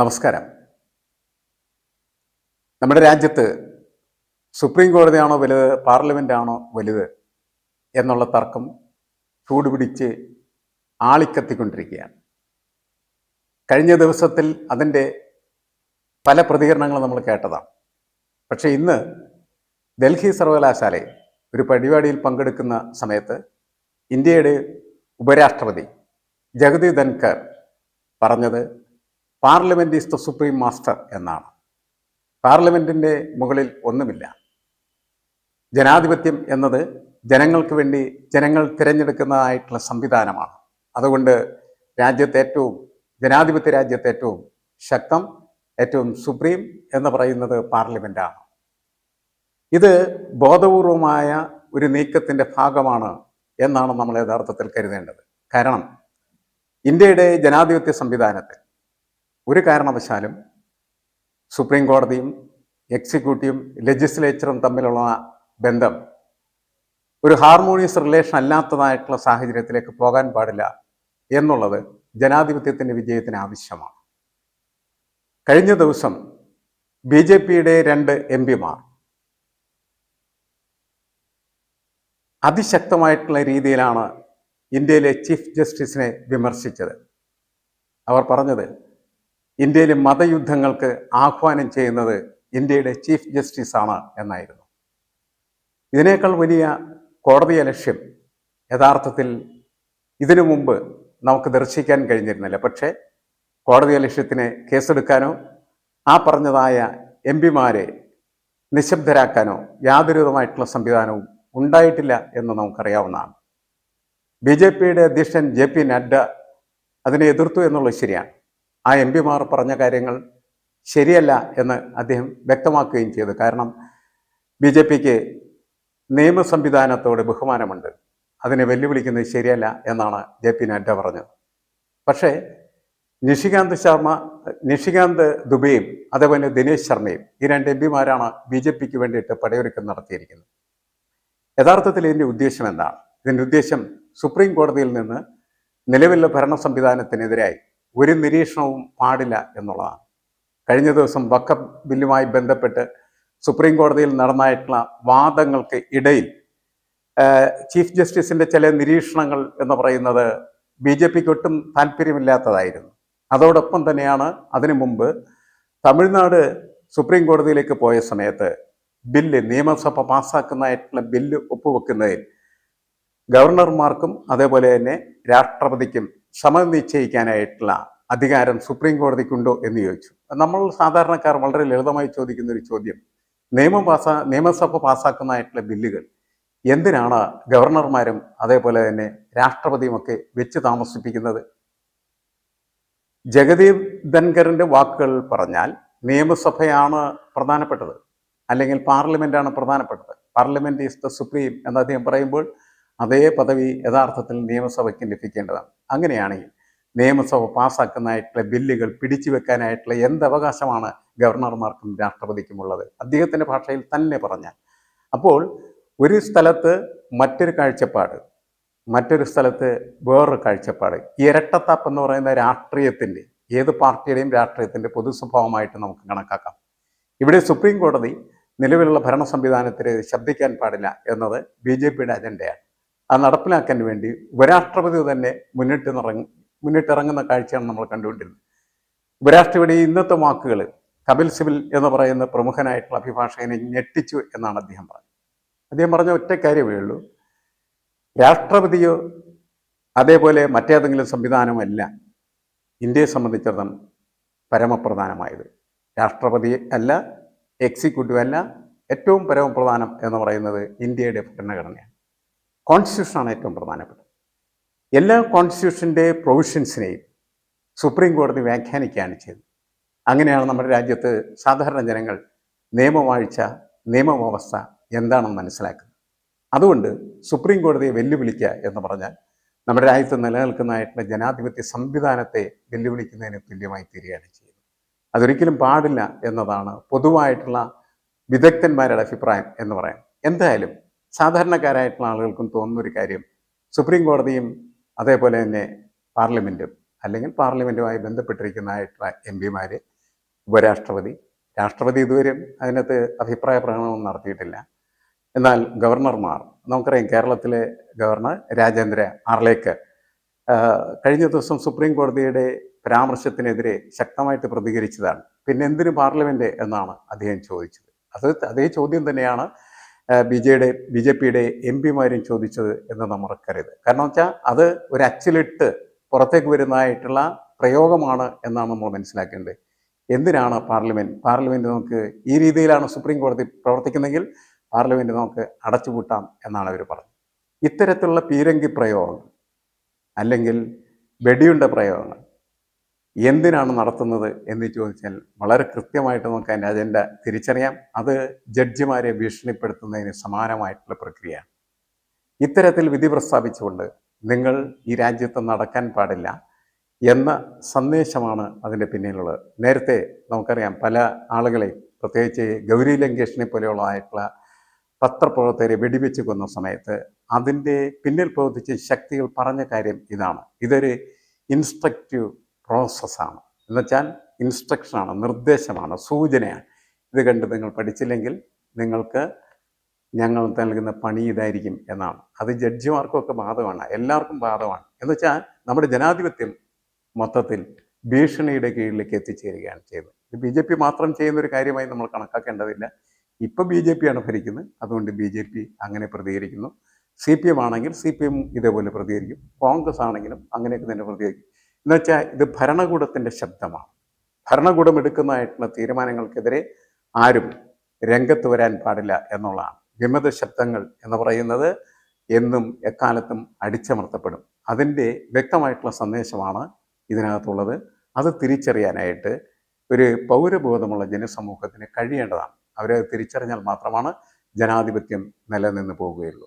നമസ്കാരം. നമ്മുടെ രാജ്യത്ത് സുപ്രീം കോടതിയാണോ വലുത് പാർലമെന്റ് ആണോ വലുത് എന്നുള്ള തർക്കം ചൂടുപിടിച്ച് ആളിക്കത്തിക്കൊണ്ടിരിക്കുകയാണ്. കഴിഞ്ഞ ദിവസത്തിൽ അതിന്റെ പല പ്രതികരണങ്ങളും നമ്മൾ കേട്ടതാണ്. പക്ഷേ ഇന്ന് ഡൽഹി സർവകലാശാലയിൽ ഒരു പരിപാടിയിൽ പങ്കെടുക്കുന്ന സമയത്ത് ഇന്ത്യയുടെ ഉപരാഷ്ട്രപതി ജഗതി ധൻകർ പറഞ്ഞത് parliament is the supreme master എന്നാണ്. പാർലമെന്റിന്റെ മുകളിൽ ഒന്നുമില്ല. ജനാധിപത്യം എന്നത് ജനങ്ങൾക്ക് വേണ്ടി ജനങ്ങൾ തിരഞ്ഞെടുക്കുന്നതായിട്ടുള്ള സംവിധാനമാണ്. അതുകൊണ്ട് രാജ്യത്തെ ഏറ്റവും ജനാധിപത്യ രാജ്യത്തെ ഏറ്റവും ശക്തം ഏറ്റവും സുപ്രീം എന്ന് പറയുന്നത് പാർലമെന്റാണ് ഇത് ബോധപൂർവമായ ഒരു നീക്കത്തിന്റെ ഭാഗമാണ് എന്നാണ് നമ്മൾ യഥാർത്ഥത്തിൽ കരുതേണ്ടത്. കാരണം ഇന്ത്യയുടെ ജനാധിപത്യ സംവിധാനത്തിൽ ഒരു കാരണവശാലും സുപ്രീം കോടതിയും എക്സിക്യൂട്ടീവും ലെജിസ്ലേച്ചറും തമ്മിലുള്ള ബന്ധം ഒരു ഹാർമോണിയസ് റിലേഷൻ അല്ലാത്തതായിട്ടുള്ള സാഹചര്യത്തിലേക്ക് പോകാൻ പാടില്ല എന്നുള്ളത് ജനാധിപത്യത്തിന്റെ വിജയത്തിന് ആവശ്യമാണ്. കഴിഞ്ഞ ദിവസം ബി ജെ പിയുടെ രണ്ട് എം പിമാർ അതിശക്തമായിട്ടുള്ള രീതിയിലാണ് ഇന്ത്യയിലെ ചീഫ് ജസ്റ്റിസിനെ വിമർശിച്ചത്. അവർ പറഞ്ഞത് ഇന്ത്യയിലെ മതയുദ്ധങ്ങൾക്ക് ആഹ്വാനം ചെയ്യുന്നത് ഇന്ത്യയുടെ ചീഫ് ജസ്റ്റിസ് ആണ് എന്നായിരുന്നു. ഇതിനേക്കാൾ വലിയ കോടതിയ ലക്ഷ്യം യഥാർത്ഥത്തിൽ ഇതിനു മുമ്പ് നമുക്ക് ദർശിക്കാൻ കഴിഞ്ഞിരുന്നില്ല. പക്ഷേ കോടതിയ ലക്ഷ്യത്തിന് കേസെടുക്കാനോ ആ പറഞ്ഞതായ എം പിമാരെ നിശബ്ദരാക്കാനോ യാതൊരുതമായിട്ടുള്ള സംവിധാനവും ഉണ്ടായിട്ടില്ല എന്ന് നമുക്കറിയാവുന്നതാണ്. ബി ജെ പിയുടെ അധ്യക്ഷൻ ജെ പി നഡ്ഡ അതിനെ എതിർത്തു എന്നുള്ളത് ശരിയാണ്. ആ എം പിമാർ പറഞ്ഞ കാര്യങ്ങൾ ശരിയല്ല എന്ന് അദ്ദേഹം വ്യക്തമാക്കുകയും ചെയ്തു. കാരണം ബി ജെ പിക്ക് നിയമ സംവിധാനത്തോട് ബഹുമാനമുണ്ട്. അതിനെ വെല്ലുവിളിക്കുന്നത് ശരിയല്ല എന്നാണ് ജെ പി നഡ്ഡ പറഞ്ഞത്. പക്ഷേ നിഷികാന്ത് ശർമ്മ നിഷികാന്ത് ദുബെയും അതേപോലെ ദിനേശ് ശർമ്മയും ഈ രണ്ട് എം പിമാരാണ് ബി ജെ പിക്ക് വേണ്ടിയിട്ട് പടയൊരുക്കം നടത്തിയിരിക്കുന്നത്. യഥാർത്ഥത്തിൽ ഇതിന്റെ ഉദ്ദേശം എന്താണ്? ഇതിന്റെ ഉദ്ദേശം സുപ്രീം കോടതിയിൽ നിന്ന് നിലവിലുള്ള ഭരണ സംവിധാനത്തിനെതിരായി ഒരു നിരീക്ഷണവും പാടില്ല എന്നുള്ളതാണ്. കഴിഞ്ഞ ദിവസം വക്കഫ് ബില്ലുമായി ബന്ധപ്പെട്ട് സുപ്രീം കോടതിയിൽ നടന്നായിട്ടുള്ള വാദങ്ങൾക്ക് ഇടയിൽ ചീഫ് ജസ്റ്റിസിന്റെ ചില നിരീക്ഷണങ്ങൾ എന്ന് പറയുന്നത് ബി ജെ പിക്ക് ഒട്ടും താല്പര്യമില്ലാത്തതായിരുന്നു. അതോടൊപ്പം തന്നെയാണ് അതിനു മുമ്പ് തമിഴ്നാട് സുപ്രീം കോടതിയിലേക്ക് പോയ സമയത്ത് ബില്ല് നിയമസഭ പാസ്സാക്കുന്നതായിട്ടുള്ള ബില്ല് ഒപ്പുവെക്കുന്നതിൽ ഗവർണർമാർക്കും അതേപോലെ തന്നെ രാഷ്ട്രപതിക്കും സമം നിശ്ചയിക്കാനായിട്ടുള്ള അധികാരം സുപ്രീം കോടതിക്കുണ്ടോ എന്ന് ചോദിച്ചു. നമ്മൾ സാധാരണക്കാർ വളരെ ലളിതമായി ചോദിക്കുന്ന ഒരു ചോദ്യം. നിയമം പാസ്സാ നിയമസഭ പാസ്സാക്കുന്നതായിട്ടുള്ള ബില്ലുകൾ എന്തിനാണ് ഗവർണർമാരും അതേപോലെ തന്നെ രാഷ്ട്രപതിയും ഒക്കെ വെച്ച് താമസിപ്പിക്കുന്നത്? ജഗദീപ് ധൻഖറിന്റെ വാക്കുകൾ പറഞ്ഞാൽ നിയമസഭയാണ് പ്രധാനപ്പെട്ടത്. അല്ലെങ്കിൽ പാർലമെന്റാണ് പ്രധാനപ്പെട്ടത്. പാർലമെന്റ് ഈസ് ദ സുപ്രീം എന്ന് അദ്ദേഹം പറയുമ്പോൾ അതേ പദവി യഥാർത്ഥത്തിൽ നിയമസഭയ്ക്ക് ലഭിക്കേണ്ടതാണ്. അങ്ങനെയാണെങ്കിൽ നിയമസഭ പാസ്സാക്കുന്നതായിട്ടുള്ള ബില്ലുകൾ പിടിച്ചു വെക്കാനായിട്ടുള്ള എന്തവകാശമാണ് ഗവർണർമാർക്കും രാഷ്ട്രപതിക്കും ഉള്ളത്? അദ്ദേഹത്തിന്റെ ഭാഷയിൽ തന്നെ പറഞ്ഞാൽ. അപ്പോൾ ഒരു സ്ഥലത്ത് മറ്റൊരു കാഴ്ചപ്പാട് മറ്റൊരു സ്ഥലത്ത് വേറൊരു കാഴ്ചപ്പാട്. ഇരട്ടത്താപ്പ് എന്ന് പറയുന്ന രാഷ്ട്രീയത്തിന്റെ ഏത് പാർട്ടിയുടെയും രാഷ്ട്രീയത്തിന്റെ പൊതു സ്വഭാവമായിട്ട് നമുക്ക് കണക്കാക്കാം. ഇവിടെ സുപ്രീം കോടതി നിലവിലുള്ള ഭരണ സംവിധാനത്തിന് ശബ്ദിക്കാൻ പാടില്ല എന്നത് ബി ജെ പിയുടെ അജണ്ടയാണ്. അത് നടപ്പിലാക്കാൻ വേണ്ടി ഉപരാഷ്ട്രപതി തന്നെ മുന്നിട്ട് നിറങ്ങി മുന്നിട്ടിറങ്ങുന്ന കാഴ്ചയാണ് നമ്മൾ കണ്ടുകൊണ്ടിരുന്നത്. ഉപരാഷ്ട്രപതി ഇന്നത്തെ വാക്കുകൾ കപിൽ സിബിൽ എന്ന് പറയുന്ന പ്രമുഖനായിട്ടുള്ള അഭിഭാഷകനെ ഞെട്ടിച്ചു എന്നാണ് അദ്ദേഹം പറഞ്ഞത്. അദ്ദേഹം പറഞ്ഞ ഒറ്റ കാര്യമേ ഉള്ളൂ. രാഷ്ട്രപതിയോ അതേപോലെ മറ്റേതെങ്കിലും സംവിധാനമല്ല ഇന്ത്യയെ സംബന്ധിച്ചിടത്തോളം പരമപ്രധാനമായത്. രാഷ്ട്രപതി അല്ല എക്സിക്യൂട്ടീവ് അല്ല ഏറ്റവും പരമപ്രധാനം എന്ന് പറയുന്നത് ഇന്ത്യയുടെ ഭരണഘടനയാണ്. കോൺസ്റ്റിറ്റ്യൂഷനാണ് ഏറ്റവും പ്രധാനപ്പെട്ടത്. എല്ലാ കോൺസ്റ്റിറ്റ്യൂഷന്റെ പ്രൊവിഷൻസിനെയും സുപ്രീം കോടതി വ്യാഖ്യാനിക്കുകയാണ് ചെയ്തത്. അങ്ങനെയാണ് നമ്മുടെ രാജ്യത്ത് സാധാരണ ജനങ്ങൾ നിയമവാഴ്ച നിയമവ്യവസ്ഥ എന്താണെന്ന് മനസ്സിലാക്കുന്നത്. അതുകൊണ്ട് സുപ്രീം കോടതിയെ വെല്ലുവിളിക്കുക എന്ന് പറഞ്ഞാൽ നമ്മുടെ രാജ്യത്ത് നിലനിൽക്കുന്നതായിട്ടുള്ള ജനാധിപത്യ സംവിധാനത്തെ വെല്ലുവിളിക്കുന്നതിന് തുല്യമായി തീരുകയാണ് ചെയ്യുന്നത്. അതൊരിക്കലും പാടില്ല എന്നതാണ് പൊതുവായിട്ടുള്ള വിദഗ്ധന്മാരുടെ അഭിപ്രായം എന്ന് പറയാം. എന്തായാലും സാധാരണക്കാരായിട്ടുള്ള ആളുകൾക്കും തോന്നുന്ന ഒരു കാര്യം സുപ്രീം കോടതിയും അതേപോലെ തന്നെ പാർലമെന്റും അല്ലെങ്കിൽ പാർലമെന്റുമായി ബന്ധപ്പെട്ടിരിക്കുന്നതായിട്ടുള്ള എം പിമാർ ഉപരാഷ്ട്രപതി രാഷ്ട്രപതി ഇതുവരെയും അതിനകത്ത് അഭിപ്രായ പ്രകടനമൊന്നും നടത്തിയിട്ടില്ല. എന്നാൽ ഗവർണർമാർ നമുക്കറിയാം കേരളത്തിലെ ഗവർണർ രാജേന്ദ്ര ആർലേക്കർ കഴിഞ്ഞ ദിവസം സുപ്രീം കോടതിയുടെ പരാമർശത്തിനെതിരെ ശക്തമായിട്ട് പ്രതികരിച്ചതാണ്. പിന്നെ എന്തിനു പാർലമെന്റ് എന്നാണ് അദ്ദേഹം ചോദിച്ചത്. അത് അതേ ചോദ്യം തന്നെയാണ് ബി ജെയുടെ ബി ജെ പിയുടെ എം പിമാരും ചോദിച്ചത് എന്ന് നാം മറക്കരുത്. കാരണം വെച്ചാൽ അത് ഒരു അച്ചിലിട്ട് പുറത്തേക്ക് വരുന്നതായിട്ടുള്ള പ്രയോഗമാണ് എന്നാണ് നമ്മൾ മനസ്സിലാക്കേണ്ടത്. എന്തിനാണ് പാർലമെന്റ് പാർലമെന്റ് നമുക്ക് ഈ രീതിയിലാണ് സുപ്രീം കോടതി പ്രവർത്തിക്കുന്നതെങ്കിൽ പാർലമെന്റ് നമുക്ക് അടച്ചുപൂട്ടാം എന്നാണ് അവർ പറഞ്ഞത്. ഇത്തരത്തിലുള്ള പീരങ്കി പ്രയോഗങ്ങൾ അല്ലെങ്കിൽ വെടിയുണ്ട പ്രയോഗങ്ങൾ എന്തിനാണ് നടത്തുന്നത് എന്ന് ചോദിച്ചാൽ വളരെ കൃത്യമായിട്ട് നമുക്ക് അതിന്റെ അജണ്ട തിരിച്ചറിയാം. അത് ജഡ്ജിമാരെ ഭീഷണിപ്പെടുത്തുന്നതിന് സമാനമായിട്ടുള്ള പ്രക്രിയ ഇത്തരത്തിൽ വിധി പ്രസ്താവിച്ചുകൊണ്ട് നിങ്ങൾ ഈ രാജ്യത്ത് നടക്കാൻ പാടില്ല എന്ന സന്ദേശമാണ് അതിന്റെ പിന്നിലുള്ളത്. നേരത്തെ നമുക്കറിയാം പല ആളുകളെയും പ്രത്യേകിച്ച് ഗൗരി ലങ്കേഷിനെ പോലെയുള്ളതായിട്ടുള്ള പത്രപ്രവർത്തകരെ വെടിവെച്ച് കൊന്ന സമയത്ത് അതിന്റെ പിന്നിൽ പ്രവർത്തിച്ച ശക്തികൾ പറഞ്ഞ കാര്യം ഇതാണ്. ഇതൊരു ഇൻസ്ട്രക്റ്റീവ് പ്രോസസ്സാണ് എന്നുവെച്ചാൽ ഇൻസ്ട്രക്ഷനാണ് നിർദ്ദേശമാണ് സൂചനയാണ്. ഇത് കണ്ട് നിങ്ങൾ പഠിച്ചില്ലെങ്കിൽ നിങ്ങൾക്ക് ഞങ്ങൾ നൽകുന്ന പണി ഇതായിരിക്കും എന്നാണ്. അത് ജഡ്ജിമാർക്കൊക്കെ ബാധകമാണ് എല്ലാവർക്കും ബാധകമാണ്. എന്നുവെച്ചാൽ നമ്മുടെ ജനാധിപത്യം മൊത്തത്തിൽ ഭീഷണിയുടെ കീഴിലേക്ക് എത്തിച്ചേരുകയാണ് ചെയ്യുന്നത്. ഇത് ബി ജെ പി മാത്രം ചെയ്യുന്ന ഒരു കാര്യമായി നമ്മൾ കണക്കാക്കേണ്ടതില്ല. ഇപ്പം ബി ജെ പിയാണ് ഭരിക്കുന്നത് അതുകൊണ്ട് ബി ജെ പി അങ്ങനെ പ്രതികരിക്കുന്നു. സി പി എം ആണെങ്കിൽ സി പി എം ഇതേപോലെ പ്രതികരിക്കും. കോൺഗ്രസ് ആണെങ്കിലും അങ്ങനെയൊക്കെ തന്നെ പ്രതികരിക്കും. എന്നുവെച്ചാൽ ഇത് ഭരണകൂടത്തിന്റെ ശബ്ദമാണ്. ഭരണകൂടം എടുക്കുന്നതായിട്ടുള്ള തീരുമാനങ്ങൾക്കെതിരെ ആരും രംഗത്ത് വരാൻ പാടില്ല എന്നുള്ളതാണ്. വിമത ശബ്ദങ്ങൾ എന്ന് പറയുന്നത് എന്നും എക്കാലത്തും അടിച്ചമർത്തപ്പെടും. അതിന്റെ വ്യക്തമായിട്ടുള്ള സന്ദേശമാണ് ഇതിനകത്തുള്ളത്. അത് തിരിച്ചറിയാനായിട്ട് ഒരു പൗരബോധമുള്ള ജനസമൂഹത്തിന് കഴിയേണ്ടതാണ്. അവരെ തിരിച്ചറിഞ്ഞാൽ മാത്രമാണ് ജനാധിപത്യം നിലനിന്ന് പോവുകയുള്ളൂ.